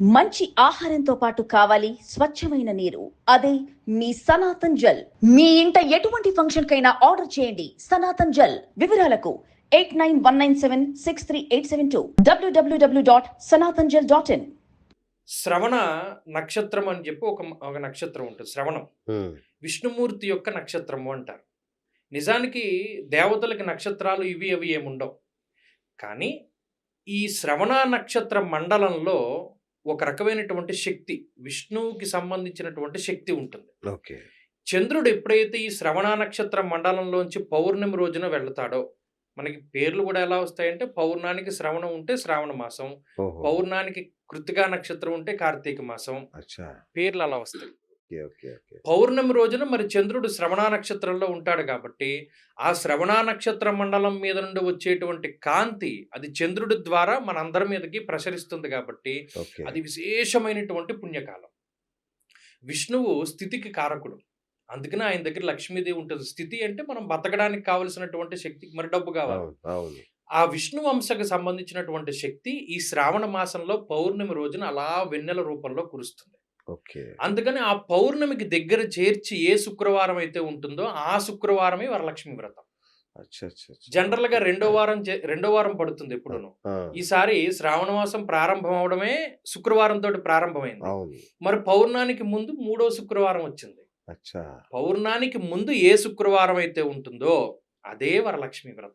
మంచి ఆహారంతో పాటు కావాలి స్వచ్ఛమైన నీరు. అదే మీ సనాతన్ జల్. మీ ఇంట ఎటువంటి ఫంక్షన్ కైనా ఆర్డర్ చేయండి. సనాతన్ జల్. వివరాలకు eight nine one nine seven six three eight seven two. WWW dot Sanatan Jal dot in శ్రవణ నక్షత్రం అని చెప్పి ఒక ఒక నక్షత్రం ఉంటుంది. శ్రవణం. విష్ణుమూర్తి యొక్క నక్షత్రము అంటారు. నిజానికి దేవతలకి నక్షత్రాలు ఇవి అవి ఏముండవు. కానీ ఈ శ్రవణ నక్షత్ర మండలంలో ఒక రకమైనటువంటి శక్తి విష్ణువుకి సంబంధించినటువంటి శక్తి ఉంటుంది. ఓకే. చంద్రుడు ఎప్పుడైతే ఈ శ్రవణ నక్షత్ర మండలంలోంచి పౌర్ణమి రోజున వెళ్తాడో మనకి పేర్లు కూడా ఎలా వస్తాయంటే పౌర్ణానికి శ్రవణం ఉంటే శ్రావణ మాసం పౌర్ణానికి కృతికా నక్షత్రం ఉంటే కార్తీక మాసం పేర్లు అలా వస్తాయి. పౌర్ణమి రోజున మరి చంద్రుడు శ్రవణ నక్షత్రంలో ఉంటాడు కాబట్టి ఆ శ్రవణ నక్షత్ర మండలం మీద నుండి వచ్చేటువంటి కాంతి అది చంద్రుడి ద్వారా మన అందరి మీదకి ప్రసరిస్తుంది కాబట్టి అది విశేషమైనటువంటి పుణ్యకాలం. విష్ణువు స్థితికి కారకుడు. అందుకనే ఆయన దగ్గర లక్ష్మీదేవి ఉంటుంది. స్థితి అంటే మనం బతకడానికి కావలసినటువంటి శక్తికి మరి డబ్బు కావాలి. ఆ విష్ణు వంశకు సంబంధించినటువంటి శక్తి ఈ శ్రావణ మాసంలో పౌర్ణమి రోజున అలా వెన్నెల రూపంలో కురుస్తుంది. అందుకని ఆ పౌర్ణమికి దగ్గర చేర్చి ఏ శుక్రవారం అయితే ఉంటుందో ఆ శుక్రవారమే వరలక్ష్మి వ్రతం. జనరల్గా రెండో వారం రెండో వారం పడుతుంది ఎప్పుడును. ఈసారి శ్రావణ మాసం ప్రారంభం అవడమే శుక్రవారం తోటి ప్రారంభమైంది. మరి పౌర్ణానికి ముందు మూడో శుక్రవారం వచ్చింది. పౌర్ణానికి ముందు ఏ శుక్రవారం అయితే ఉంటుందో అదే వరలక్ష్మి వ్రతం.